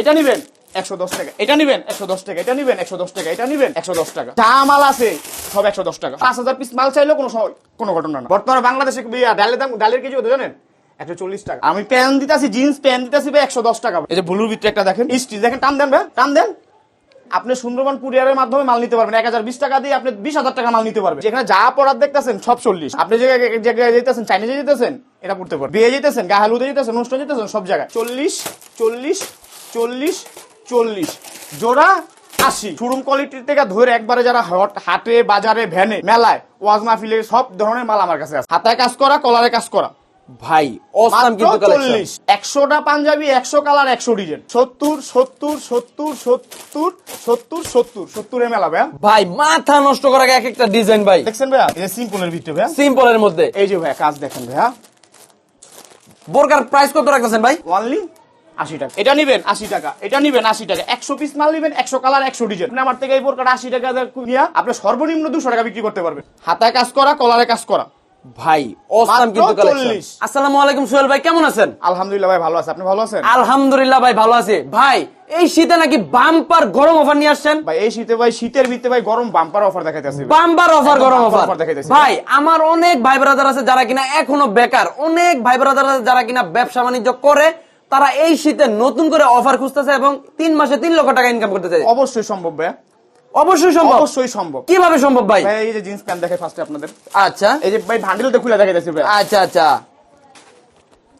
এটা নিবেন। একশো দশ টাকা। এটা নিবেন একশো দশ টাকা। এটা নিবেন একশো দশ টাকা। এটা নিবেন একশো দশ টাকা। যা মাল আছে সব একশো দশ টাকা। পাঁচ হাজার পিস মাল চাইলেও কোনো কোনো ঘটনা না। বর্তমানে বাংলাদেশে ডালের দাম ডালের কেজি জানেন? একশো চল্লিশ টাকা। আমি প্যান দিতেছি জিন্স প্যান দিতেছি ভাই একশো দশ টাকা। এই যে ব্লুর ভিতরে একটা দেখেন স্টিচ দেখেন টান দেন ভাই টান দেন। আপনি সুন্দরবন কুরিয়ারের মাধ্যমে মাল নিতে পারবেন। এক হাজার বিশ টাকা দিয়ে আপনি বিশ হাজার টাকা মাল নিতে পারবেন। যেখানে যা পড়ার দেখতেছেন সব চল্লিশ। আপনি যে জায়গায় যেতেছেন চাইনিজে যেতেছেন এটা পড়তে পারবেন। বিয়ে যেতেছেন গাহালুদে যেতেছেন অনুষ্ঠান যেতেছেন সব জায়গায়। চল্লিশ চল্লিশ চল্লিশ চল্লিশ। জোড়া আশি। শোরুম কোয়ালিটির থেকে ধরে একবারে যারা হট হাটে বাজারে ভ্যানে মেলায় ওয়াজ মাহফিলে সব ধরনের মাল আমার কাছে আছে। হাতায় কাজ করা কলারে কাজ করা। ভাই অসাম কিন্তু চল্লিশ। একশোটা পাঞ্জাবি একশো কালার একশো ডিজাইন সত্তর সত্তর সত্তর সত্তর সত্তর সত্তর। সত্তর এম এল ভাইয়া। ভাই মাথা নষ্ট করা এক একটা ডিজাইন ভাই। দেখছেন ভাইয়া? এই সিম্পলের ভিতরে ভাইয়া। সিম্পলের মধ্যে। এই যে ভাইয়া কাজ দেখেন ভাইয়া। বোরকার প্রাইস কত রাখতেছেন ভাই? অনলি আশি টাকা। এটা নিবেন আশি টাকা। এটা নিবেন আশি টাকা। একশো পিস মাল নিবেন একশো কালার একশো ডিজাইন আপনি আমার থেকে এই বোরকাটা আশি টাকা নিয়ে আপনি সর্বনিম্ন দুশো টাকা বিক্রি করতে পারবেন। হাতায় কাজ করা কলারে কাজ করা। ভাই অসাম কিন্তু কালেকশন আসসালামু আলাইকুম সোহেল ভাই কেমন আছেন? আলহামদুলিল্লাহ ভাই ভালো আছে। আপনি ভালো আছেন? আলহামদুলিল্লাহ ভাই ভালো আছি। ভাই এই শীতে নাকি বাম্পার গরম অফার নিয়ে আসছেন? ভাই এই শীতে ভাই শীতের ভিতরে ভাই গরম বাম্পার অফার দেখাইতেছে বাম্পার অফার গরম অফার ভাই আমার অনেক ভাই ব্রাদার আছে যারা কিনা এখনও বেকার। অনেক ভাই ব্রাদার আছে যারা কিনা ব্যবসা বাণিজ্য করে তারা এই শীতে নতুন করে অফার খুঁজতেছে এবং তিন মাসে তিন লক্ষ টাকা ইনকাম করতে চায় অবশ্যই সম্ভব ভাই অবশ্যই সম্ভব? অবশ্যই সম্ভব। কীভাবে সম্ভব ভাই? এই যে জিন্স প্যান্ট দেখাই ফার্স্টে আপনাদের। আচ্ছা। এই যে ভাই ভান্ডেলটা খুলে দেখাইতেছে ভাই আচ্ছা আচ্ছা।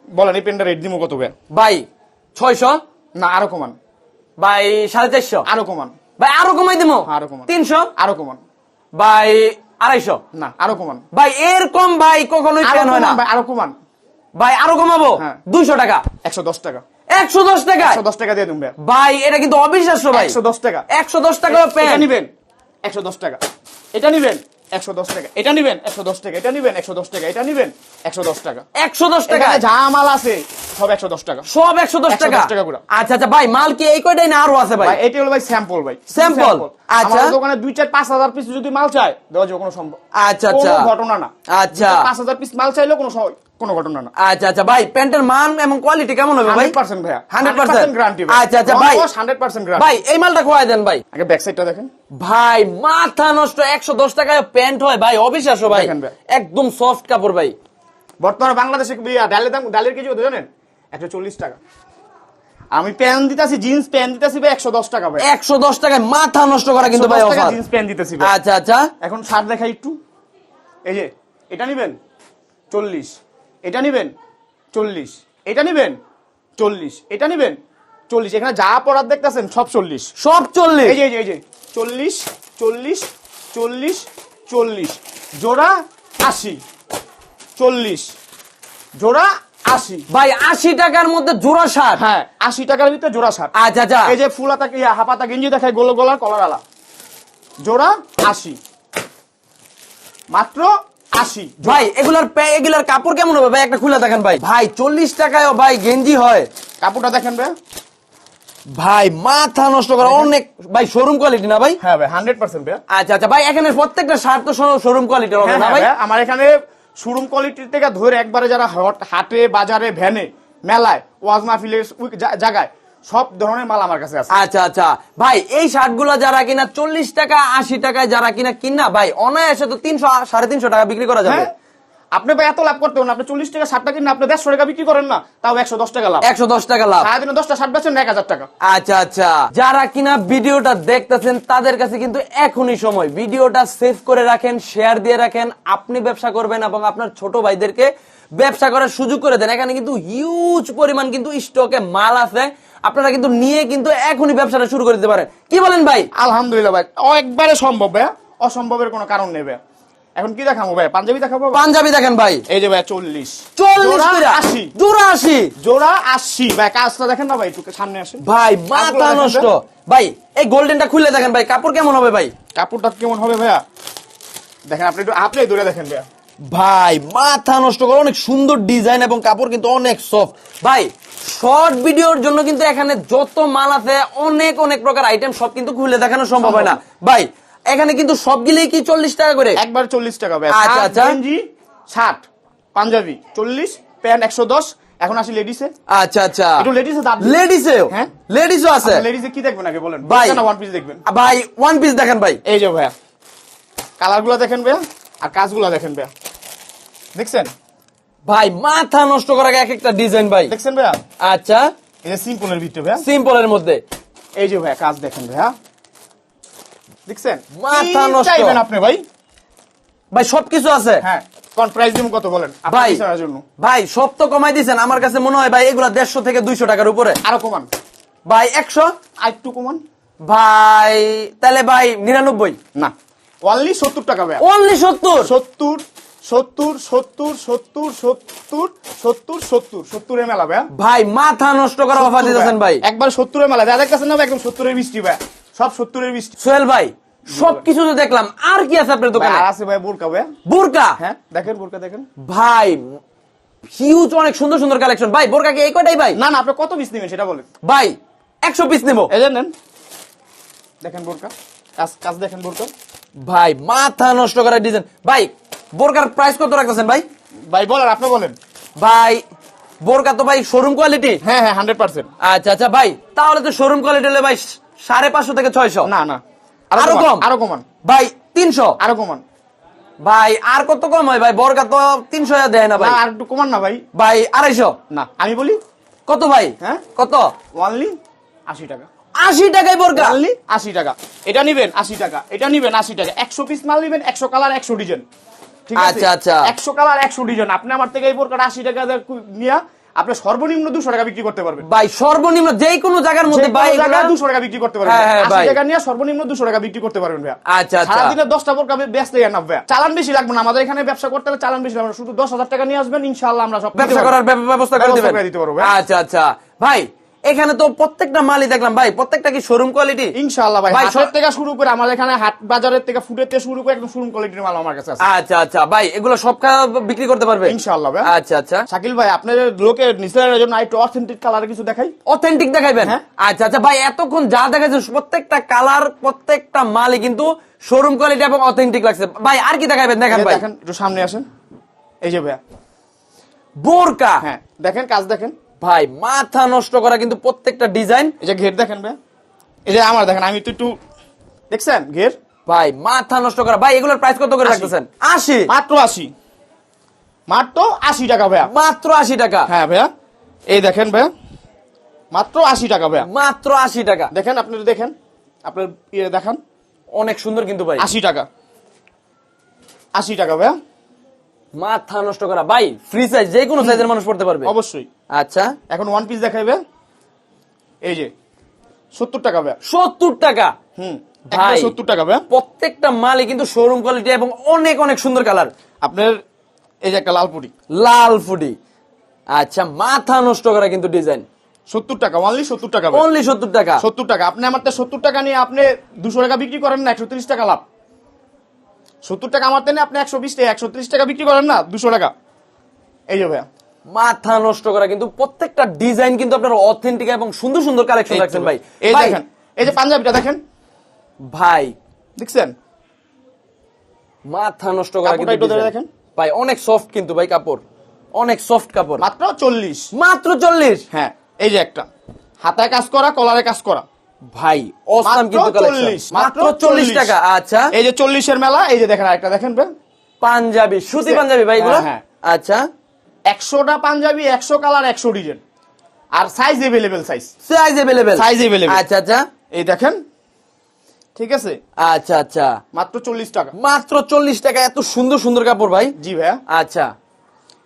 বলেন এই রেট দিমো কত ভাই ভাই ছয়শো? না আরও কমান। ভাই সাড়ে চারশো? আরও কমান। ভাই আরও কমাই দিব আরও কমান। তিনশো? আরও কমান। ভাই আড়াইশো? না আরও কমান। ভাই এরকম ভাই কখনোই প্যান হয় না। ভাই আরও কমান। ভাই আরও কমাবো হ্যাঁ। দুইশো টাকা একশো দশ টাকা একশো দশ টাকা একশো দশ টাকা দিয়ে তুমি ভাই এটা কিন্তু অবিশ্বাস্য ভাই একশো দশ টাকা একশো দশ টাকা প্যান্ট নিবেন একশো দশ টাকা এটা নিবেন একশো দশ টাকা এটা নিবেন একশো দশ টাকা এটা নিবেন একশো দশ টাকা এটা নিবেন একশো দশ টাকা একশো দশ টাকা ঝামাল আছে সব একশো দশ টাকা। সব 110 টাকা? টাকা করে। আচ্ছা আচ্ছা ভাই মাল কি এই কয়টাই না আরও আছে ভাই? ভাই এটি হলো ভাই স্যাম্পল ভাই। Sample? আচ্ছা। আমার দোকানে দুই চার পাঁচ হাজার পিস যদি মাল চায় দেওয়া যাবে কোনো সম্ভব আচ্ছা কোনো আচ্ছা। ঘটনা না। আচ্ছা। পাঁচ হাজার পিস মাল চাইলেও কোনো কোনো ঘটনা না। আচ্ছা আচ্ছা ভাই প্যান্টের মান এবং কোয়ালিটি কেমন হবে ভাই? হান্ড্রেড পার্সেন্ট ভাইয়া। 100% গ্যারান্টি আচ্ছা আচ্ছা ভাই। গ্যারান্টি ভাই এই মালটা দেন ভাই? আগে ব্যাক সাইডটা দেখেন। ভাই মাথা নষ্ট একশো দশ টাকায় প্যান্ট হয় ভাই অবিশ্বাস্য ভাই। ভাই। একদম সফট কাপড় ভাই। বর্তমানে বাংলাদেশে ডালের দাম ডালের কেজি কত জানেন? একশো চল্লিশ টাকা। আমি প্যান দিতেছি জিন্স প্যান দিতেছি ভাই একশো দশ টাকা ভাই। একশো দশ টাকায় মাথা নষ্ট করা কিন্তু ভাই অফার জিন্স প্যান দিতেছি আচ্ছা আচ্ছা। এখন শার্ট দেখাই একটু। এই যে এটা নিবেন? চল্লিশ। এটা নিবেন? চল্লিশ। এটা নিবেন? চল্লিশ। এটা নিবেন? চল্লিশ। এখানে যা পড়ার দেখতেছেন সব চল্লিশ। সব চল্লিশ? এই যে এই যে, এই যে চল্লিশ চল্লিশ চল্লিশ চল্লিশ। জোড়া আশি। চল্লিশ। জোড়া আশি। ভাই আশি টাকার মধ্যে জোড়া শার্ট হ্যাঁ আশি টাকার ভিতরে জোড়া শার্ট আচ্ছা এই যে ফুলাতা হাফাতা গেঞ্জি দেখায় গোলো গোলার কলার আলা জোড়া আশি। মাত্র আশি। ভাই এগুলার এগুলার কাপড় কেমন হবে? ভাই একটা খুলে দেখেন ভাই। ভাই চল্লিশ টাকায় ভাই গেঞ্জি হয়। কাপড়টা দেখেন ভাই। ভাই মাথা নষ্ট করা অনেক ভাই শোরুম কোয়ালিটি না ভাই? হ্যাঁ ভাই হান্ড্রেড পার্সেন্ট আচ্ছা আচ্ছা ভাই এখানে প্রত্যেকটা শার্ট তো শোরুম কোয়ালিটির হবে হ্যাঁ, না হ্যাঁ, ভাই, আমার এখানে শোরুম কোয়ালিটি থেকে ধরে একবারে যারা হট- হাটে বাজারে ভ্যানে মেলায় ওয়াজ মাহফিলের জায়গায় সব ধরনের মাল আমার কাছে আছে। আচ্ছা আচ্ছা। ভাই এই শার্টগুলা যারা কিনা চল্লিশ টাকা আশি টাকায় যারা কিনা কিনা ভাই অনায়াসে তো তিনশো সাড়ে তিনশো টাকা বিক্রি করা যাবে। হ্যাঁ আপনি ভাই এত লাভ করতে না। আপনি চল্লিশ টাকা ষাট টাকা কিনে আপনি দেড়শো টাকা বিক্রি করেন না তাও একশো দশ টাকা লাভ। একশো দশ টাকা লাভ। সারাদিনে দশটা ষাট বেচেন এক হাজার টাকা। আচ্ছা আচ্ছা। যারা কিনা ভিডিওটা দেখতেছেন তাদের কাছে কিন্তু এখনই সময়। ভিডিওটা সেভ করে রাখেন শেয়ার দিয়ে রাখেন আপনি ব্যবসা করবেন এবং আপনার ছোট ভাইদেরকে ব্যবসা করার সুযোগ করে দেন। এখানে কিন্তু হিউজ পরিমাণ কিন্তু স্টকে মাল আছে। আপনারা কিন্তু নিয়ে কিন্তু এখনই ব্যবসাটা শুরু করে দিতে পারেন। কি বলেন ভাই? আলহামদুলিল্লাহ ভাই একবারে সম্ভব ভাই অসম্ভবের কোনো কারণ নেই ভাই এখন কি দেখাবো ভাই? পাঞ্জাবি দেখাবো? পাঞ্জাবি দেখেন ভাই। এই যে ভাই চল্লিশ। চল্লিশ জোড়া। আশি। জোড়া আশি। জোড়া আশি। ভাই কাজটা দেখেন না ভাই একটু সামনে আসেন। ভাই মাথা নষ্ট। ভাই। এই গোল্ডেনটা খুলে দেখেন ভাই কাপড় কেমন হবে ভাই? কাপড়টা কেমন হবে ভাইয়া? দেখেন আপনি একটু আপনি দূরে দেখেন ভাইয়া। ভাই মাথা নষ্ট করে অনেক সুন্দর ডিজাইন এবং কাপড় কিন্তু অনেক সফট। ভাই শর্ট ভিডিওর জন্য কিন্তু এখানে যত মাল আছে অনেক অনেক প্রকার আইটেম সব কিন্তু খুলে দেখানো সম্ভব হয় না। ভাই এখানে কিন্তু সবগুলোই কি চল্লিশ টাকা করে? একবার চল্লিশ টাকা আচ্ছা, আচ্ছা। গেঞ্জি ষাট পাঞ্জাবি চল্লিশ প্যান্ট একশো দশ। এখন আসি লেডিসে। আচ্ছা আচ্ছা। একটু লেডিসে দাঁত লেডিসেও হ্যাঁ? লেডিসও আছে। লেডিসে কি দেখবেন আগে বলেন? ভাই। না ওয়ান পিস দেখবেন। ভাই ওয়ান পিস দেখেন ভাই। এই যে ভাইয়া কালারগুলা দেখেন ভাইয়া আর কাজগুলা দেখেন ভাইয়া। দেখছেন? ভাই মাথা নষ্ট করা এক একটা ডিজাইন ভাই। দেখছেন ভাইয়া? আচ্ছা। এই যে সিম্পলের ভিতরে ভাইয়া। সিম্পলের মধ্যে। এই যে ভাইয়া কাজ দেখেন ভাইয়া। দেখছেন? মাথা নষ্ট। চাইবেন আপনি ভাই? ভাই সবকিছু আছে। হ্যাঁ কোন প্রাইস দিম কত বলেন? ভাই ভাই সব তো কমাই দিয়েছেন আমার কাছে মনে হয় ভাই এগুলা 150 থেকে 200 টাকার উপরে। আরও কমান। ভাই 100 আর একটু কমান। ভাই তাহলে ভাই 99 না অনলি 70 টাকা ভাই। অনলি 70 70 সত্তর সত্তর সত্তর সত্তর সত্তর সত্তর সত্তরের মেলা ভাই। ভাই মাথা নষ্ট করার অফার দিতেছেন ভাই। একবার সত্তরের মেলা যাদের কাছে না একদম সত্তরের বৃষ্টি ভাই। সব সত্তরের বৃষ্টি সোহেল ভাই সবকিছু তো দেখলাম। আর কি আছে আপনার ভাই, দোকানে আছে ভাই বোরকা ভাইয়া। বুরকা? হ্যাঁ দেখেন বোরকা দেখেন। ভাই হিউজ অনেক সুন্দর সুন্দর কালেকশন ভাই বোরকা কি এই কয়টাই ভাই? না না আপনি কত পিস নেবেন সেটা বলেন। ভাই একশো পিস নেব। এই নেন। দেখেন বোরকা। কাজ কাজ দেখেন বোরকা। ভাই মাথা নষ্ট করা ডিজাইন ভাই বোরকার প্রাইস কত রাখতেছেন ভাই? ভাই বলেন আপনি বলেন। ভাই বোরকা তো ভাই শোরুম কোয়ালিটি হ্যাঁ হ্যাঁ হান্ড্রেড পার্সেন্ট আচ্ছা আচ্ছা ভাই তাহলে তো শোরুম কোয়ালিটি হলে ভাই সাড়ে পাঁচশো থেকে ছয়শো। না না। আরও কম। আরও কমান। ভাই তিনশো। আরও কমান। ভাই আর কত কম হয়? ভাই বর্গা তো তিনশো দেয় না ভাই। আর একটু কমান না ভাই। ভাই আড়াইশো। না আমি বলি? কত ভাই? হ্যাঁ? কত? অনলি আশি টাকা। আশি টাকায় বর্গা অনলি আশি টাকা। এটা নিবেন আশি টাকা। এটা নিবেন আশি টাকা। একশো পিস মাল নিবেন একশো কালার একশো ডিজাইন ঠিক আছে? আচ্ছা, আচ্ছা। একশো কালার একশো ডিজাইন আপনি আমার থেকে এই বোরকাটা আশি টাকা নিয়া আপনি সর্বনিম্ন দুশো টাকা বিক্রি করতে পারবেন। ভাই সর্বনিম্ন যে কোনো জায়গার মধ্যে ভাই এগুলা- দুশো টাকা বিক্রি করতে পারবেন হ্যাঁ, হ্যাঁ, আশি ভাই। টাকা নিয়ে সর্বনিম্ন দুশো টাকা বিক্রি করতে পারবেন ভাইয়া। আচ্ছা, আচ্ছা। সারাদিনে দশটা বোরকা ব্যস্ত না ভাই চালান বেশি লাগবে না। আমাদের এখানে ব্যবসা করতে হলে চালান বেশি লাগবে। শুধু দশ হাজার টাকা নিয়ে আসবেন ইনশাল্লাহ আমরা সব ব্যবসা করার ব্যবস্থা করে দিতে পারব, আচ্ছা আচ্ছা। ভাই এখানে তো প্রত্যেকটা মালই দেখলাম ভাই প্রত্যেকটা কি শোরুম কোয়ালিটি ইনশাআল্লাহ ভাই ভাই, হাটের থেকে শুরু করে আমাদের এখানে হাট বাজারের থেকে ফুডের থেকে শুরু করে একদম শোরুম কোয়ালিটির মাল আমার কাছে আছে। আচ্ছা আচ্ছা ভাই এগুলো সব বিক্রি করতে পারবে? ইনশাআল্লাহ ভাই। আচ্ছা আচ্ছা। শাকিল ভাই আপনাদের লোকের নিচের জন্য একটু অথেন্টিক কালার কিছু দেখাই? অথেন্টিক দেখাইবেন? হ্যাঁ। আচ্ছা আচ্ছা ভাই এতক্ষণ যা দেখাইছেন প্রত্যেকটা কালার প্রত্যেকটা মালই কিন্তু শোরুম কোয়ালিটি এবং অথেন্টিক লাগছে। ভাই আর কি দেখাইবেন? দেখেন ভাই। দেখেন একটু সামনে আসেন। এই যে ভাইয়া। বোরকা। হ্যাঁ দেখেন কাজ দেখেন। ভাই মাথা নষ্ট করা কিন্তু প্রত্যেকটা ডিজাইন এই যে ঘের দেখেন ভাইয়া এই যে আমার দেখেন আমি তো একটু দেখছেন ঘের? ভাই মাথা নষ্ট করা। ভাই এগুলোর প্রাইস কত করে। রাখতেছেন? আশি। মাত্র আশি। মাত্র আশি টাকা ভাইয়া। মাত্র আশি টাকা। হ্যাঁ ভাইয়া। এই দেখেন ভাইয়া। মাত্র আশি টাকা ভাইয়া। মাত্র আশি টাকা। দেখেন আপনি দেখেন। আপনার ইয়ে দেখান। অনেক সুন্দর কিন্তু ভাই। আশি টাকা। আশি টাকা ভাইয়া। মাথা নষ্ট করা। ভাই ফ্রি সাইজ যে কোনো সাইজের মানুষ পড়তে পারবে। অবশ্যই। আচ্ছা। এখন ওয়ান পিস দেখাইবে। এই যে সত্তর টাকা ভাইয়া সত্তর টাকা? হুম ভাই। সত্তর টাকা ভাইয়া প্রত্যেকটা মালই কিন্তু শোরুম কোয়ালিটি এবং অনেক অনেক সুন্দর কালার আপনার এই যে একটা লাল পুরি লাল ফুডি আচ্ছা মাথা নষ্ট করা কিন্তু ডিজাইন সত্তর টাকা অনলি সত্তর টাকা অনলি সত্তর টাকা। সত্তর টাকা। আপনি আমার তো সত্তর টাকা নিয়ে আপনি দুশো টাকা বিক্রি করেন না একশো ত্রিশ টাকা লাভ। সত্তর টাকা আমার তেনে আপনি একশো বিশ টাকা একশো ত্রিশ টাকা বিক্রি করেন না দুশো টাকা। এই যে ভাইয়া। মাথা নষ্ট করা কিন্তু প্রত্যেকটা ডিজাইন কিন্তু আপনার অথেন্টিক এবং সুন্দর সুন্দর কালেকশন রাখছেন ভাই। এই দেখেন এই যে পাঞ্জাবিটা দেখেন। ভাই। দেখছেন? মাথা নষ্ট করা কিন্তু দেখেন। ভাই অনেক সফট কিন্তু ভাই কাপড়। অনেক সফট কাপড়। মাত্র চল্লিশ। মাত্র চল্লিশ? হ্যাঁ এই যে একটা। হাতায় কাজ করা কলারে কাজ করা। ভাই অসাম কিন্তু। 40, মাত্র চল্লিশ 40 টাকা। আচ্ছা। এই যে চল্লিশের মেলা এই যে দেখেন আরেকটা দেখেন পাঞ্জাবি সুতি পাঞ্জাবি ভাই এগুলো? হ্যাঁ, হ্যাঁ। আচ্ছা। একশোটা পাঞ্জাবি একশো কালার একশো ডিজাইন আর size available size size available size available আচ্ছা আচ্ছা। এই দেখেন। ঠিক আছে? আচ্ছা আচ্ছা। মাত্র চল্লিশ টাকা। মাত্র চল্লিশ টাকা এত সুন্দর সুন্দর কাপড় ভাই। জি ভাইয়া। আচ্ছা।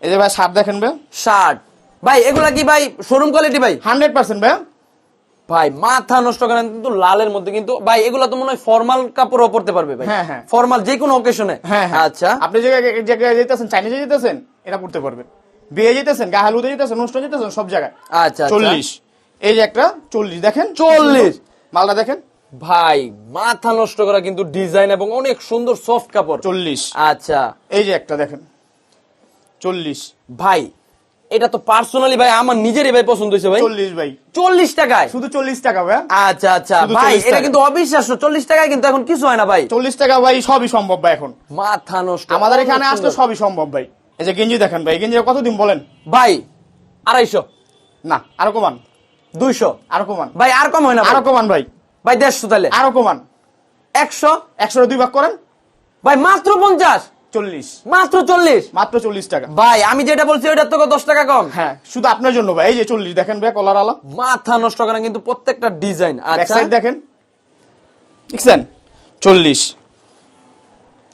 এই যে ভাই শার্ট দেখেন ভাই। শার্ট ভাই এগুলা কি ভাই শোরুম কোয়ালিটি ভাই? হান্ড্রেড পার্সেন্ট ভাই ভাই মাথা নষ্ট করেন কিন্তু লালের মধ্যে কিন্তু ভাই এগুলো তো মনে হয় ফর্মাল কাপড় পরতে পারবে ভাই। হ্যাঁ হ্যাঁ। ফর্মাল যে কোনো অকেশনে হ্যাঁ, হ্যাঁ আচ্ছা। আপনি যে জায়গায় যেতেছেন চাইনিজে যেতেছেন এটা পড়তে পারবেন। বিয়ে যেতেছেন গাহালুদে যেতেছেন অনুষ্ঠান যেতেছেন সব জায়গায়। আচ্ছা আচ্ছা। চল্লিশ। এই যে একটা চল্লিশ দেখেন। 40 মালটা দেখেন। ভাই মাথা নষ্ট করা কিন্তু ডিজাইন এবং অনেক সুন্দর সফট কাপড়। চল্লিশ। আচ্ছা। এই যে একটা দেখেন। চল্লিশ। ভাই এটা তো পার্সোনালি ভাই আমার নিজেরই ভাই পছন্দ হয়েছে ভাই। চল্লিশ ভাই। চল্লিশ টাকায়? শুধু চল্লিশ টাকা ভাইয়া আচ্ছা আচ্ছা। ভাই এটা। কিন্তু অবিশ্বাস্য চল্লিশ টাকায় কিন্তু এখন কিছু হয় না ভাই। চল্লিশ টাকা ভাই সবই সম্ভব ভাই এখন। মাথা নষ্ট। আমাদের এখানে আসলে সবই সম্ভব ভাই। এই যে গেঞ্জি দেখেন ভাই গেঞ্জি কতদিন বলেন? ভাই আড়াইশো। না আরও কমান। দুইশো আরও কমান। ভাই আর কম হয় না। আরও কমান ভাই। ভাই দেড়শো তাহলে। আরও কমান। একশো? একশো দুই ভাগ করেন। ভাই মাত্র পঞ্চাশ? চল্লিশ। মাত্র চল্লিশ? মাত্র চল্লিশ টাকা। ভাই আমি যেটা বলছি ওইটার থেকে দশ টাকা কম। হ্যাঁ শুধু আপনার জন্য ভাই। এই যে চল্লিশ দেখেন ভাই কলার আলা। মাথা নষ্ট করেন কিন্তু প্রত্যেকটা ডিজাইন। আচ্ছা। দেখেন। দেখছেন? চল্লিশ।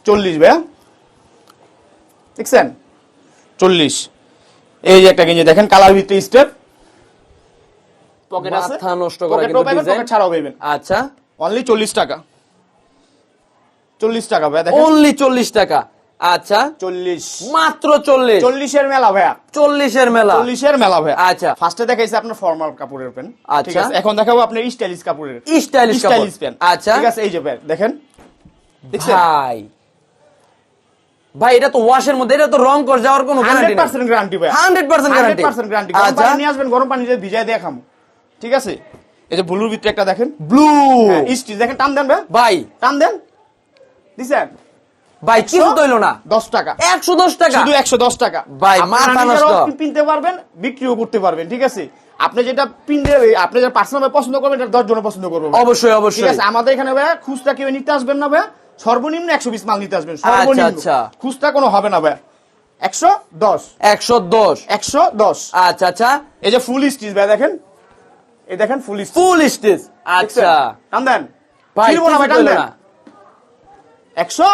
চল্লিশ ভাইয়া। দেখছেন? চল্লিশ। এই যে একটা গেঞ্জি দেখেন কালার ভিত্তি স্টেপ পকেট আছে। নষ্ট করা কিন্তু পকেট ছাড়াও পাবেন। আচ্ছা। অনলি চল্লিশ টাকা। চল্লিশ টাকা দেখেন। অনলি টাকা। আচ্ছা। চল্লিশ। মাত্র চল্লিশ। চল্লিশের মেলা মেলা। মেলা আচ্ছা। ফার্স্টে দেখাইছে আপনার ফর্মাল কাপড়ের প্যান্ট আচ্ছা। ঠিক আছে? এখন দেখাবো আপনার স্টাইলিশ কাপড়ের। স্টাইলিশ কাপড়। স্টাইলিশ প্যান্ট আচ্ছা। ঠিক আছে এই যে প্যান্ট দেখেন। ভাই। ভাই এটা তো ওয়াশের মধ্যে এটা তো রং করে যাওয়ার কোনো গ্যারান্টি হান্ড্রেড পার্সেন্ট গ্যারান্টি ভাই। 100% guarantee। পার্সেন্ট গ্যারান্টি গরম আচ্ছা। পানি নিয়ে আসবেন গরম পানি দিয়ে ভিজায় দিয়ে খামো। ঠিক আছে? এই যে ব্লুর ভিতরে একটা দেখেন। ব্লু স্টিচ দেখেন টান দেন ভাই। ভাই। টান দেন। দিছেন? ভাই কিছু তৈল না। দশ টাকা। একশো দশ টাকা। শুধু একশো দশ টাকা। ভাই, মাথা নষ্ট। কিনতে পারবেন বিক্রিও করতে পারবেন ঠিক আছে? আপনি যেটা পিনতে আপনি যেটা পার্সোনাল পছন্দ করবেন এটা দশ জনে পছন্দ করব অবশ্যই অবশ্যই ঠিক আছে? আমাদের এখানে ভাইয়া খুচরা কেউ নিতে আসবেন না ভাইয়া সর্বনিম্ন একশো বিশ মাল নিতে আসবেন সর্বনিম্ন। আচ্ছা। খুচরা কোনো হবে না ভাইয়া। একশো দশ। একশো দশ। একশো দশ। আচ্ছা আচ্ছা। এই যে ফুল স্টিচ ভাই দেখেন এই দেখেন ফুল ফুল স্টেজ আচ্ছা। টান দেন। একশো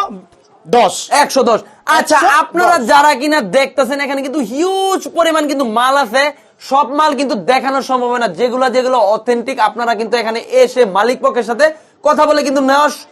দশ। একশো দশ। আচ্ছা আপনারা যারা কিনা দেখতেছেন এখানে কিন্তু হিউজ পরিমাণ কিন্তু মাল আছে। সব মাল কিন্তু দেখানো সম্ভব না যেগুলো যেগুলো অথেন্টিক আপনারা কিন্তু এখানে এসে মালিক পক্ষের সাথে কথা বলে কিন্তু নেওয়ার সু-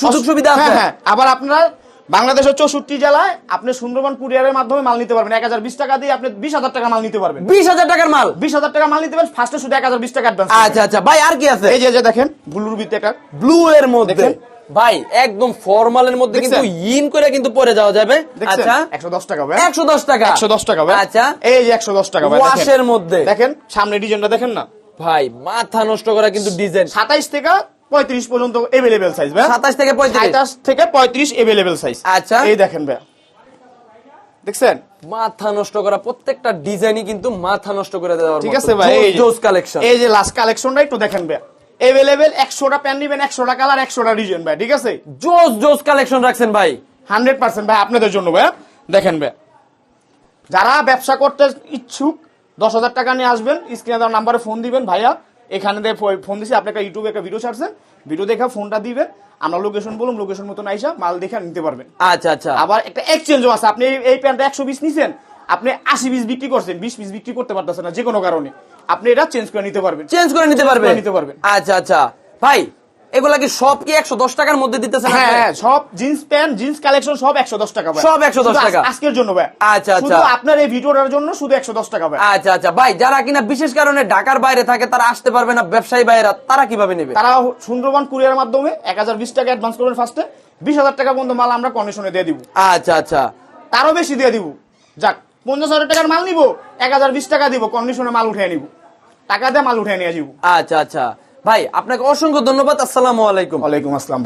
সুযোগ সুবিধা আছে? হ্যাঁ হ্যাঁ। আবার আপনারা বাংলাদেশের চৌষট্টি জেলায় আপনি সুন্দরবন কুরিয়ারের মাধ্যমে মাল নিতে পারবেন। এক হাজার বিশ টাকা দিয়ে আপনি বিশ হাজার টাকা মাল নিতে পারবেন। বিশ হাজার টাকার মাল? বিশ হাজার টাকা মাল নিতে পারবেন ফার্স্টে শুধু এক হাজার বিশ টাকা অ্যাডভান্স আচ্ছা আচ্ছা। ভাই আর কি আছে? এই যে দেখেন ব্লুর ভিতরে একটা ব্লু এর মধ্যে। দেখছেন? ভাই একদম ফর্মালের মধ্যে কিন্তু ইন করে কিন্তু পরে যাওয়া যাবে। আচ্ছা। একশো দশ টাকা ভাই একশো দশ টাকা। একশো দশ টাকা ভাই আচ্ছা। এই যে একশো দশ টাকা ভাই দেখেন। ওয়াশের মধ্যে। দেখেন সামনে ডিজাইনটা দেখেন না? ভাই মাথা নষ্ট করা কিন্তু ডিজাইন। সাতাইশ থেকে পঁয়ত্রিশ পর্যন্ত এভেলেবেল সাইজ ভাই সাতাশ থেকে সাতাশ থেকে পঁয়ত্রিশ এভেলেবেল সাইজ আচ্ছা। এই দেখেন ভাই দেখছেন? মাথা নষ্ট করা প্রত্যেকটা ডিজাইনই কিন্তু মাথা নষ্ট করে ঠিক আছে ভাই জোস- এই জোস কালেকশন এই যে লাস্ট কালেকশনটা একটু দেখেন ভাই এভেলেবেল একশোটা প্যান নিবেন একশোটা কালার একশোটা ডিজাইন ভাই ঠিক আছে? জোস জোস কালেকশন রাখছেন ভাই। হান্ড্রেড পার্সেন্ট ভাই আপনাদের জন্য ভাই দেখেন ভাই যারা ব্যবসা করতে ইচ্ছুক দশ হাজার টাকা নিয়ে আসবেন স্ক্রিনে দেওয়ার নাম্বারে ফোন দিবেন ভাইয়া। এখানে দিয়ে ফোন দিছি আপনি একটা ইউটিউবে একটা ভিডিও ছাড়ছেন। ভিডিও দেখা ফোনটা দিবেন আমরা লোকেশন বলুন লোকেশন মতন আইসা মাল দেখে নিতে পারবেন। আচ্ছা আচ্ছা। আবার একটা এক্সচেঞ্জও আছে আপনি এই- প্যান্টটা একশো পিস নিছেন আপনি আশি পিস বিক্রি করছেন বিশ পিস বিক্রি করতে পারতেছেন না যে কোনো কারণে। আপনি এটা চেঞ্জ করে নিতে পারবেন। চেঞ্জ করে নিতে পারবে করে নিতে পারবেন। আচ্ছা আচ্ছা। ভাই এগুলা কি সব কি একশো দশ টাকার মধ্যে দিতেছেন হ্যাঁ হ্যাঁ সব জিন্স প্যান্ট জিন্স কালেকশন সব একশো দশ টাকা সব 110 শুধু আজ- টাকা। আজকের জন্য ভাই। আচ্ছা, আচ্ছা। আপনার এই ভিডিওটার জন্য শুধু একশো দশ টাকা ভাই। আচ্ছা আচ্ছা। ভাই যারা কিনা বিশেষ কারণে ঢাকার বাইরে থাকে তারা আসতে পারবে না ব্যবসায়ী বাইরা তারা কীভাবে নেবে? তারা সুন্দরবন কুরিয়ার মাধ্যমে এক হাজার বিশ টাকা অ্যাডভান্স করবেন ফার্স্টে বিশ হাজার টাকা পর্যন্ত মাল আমরা কন্ডিশনে দিয়ে দিব। আচ্ছা আচ্ছা। তারও বেশি দিয়ে দিব। যাক পঞ্চাশ হাজার টাকার মাল নিব এক হাজার বিশ টাকা দিব কন্ডিশনে মাল উঠিয়ে নিব। টাকা দিয়ে মাল উঠিয়ে নিয়ে যাব আচ্ছা আচ্ছা। ভাই আপনাকে অসংখ্য ধন্যবাদ আসসালামু আলাইকুম ওয়ালাইকুম আসসালাম।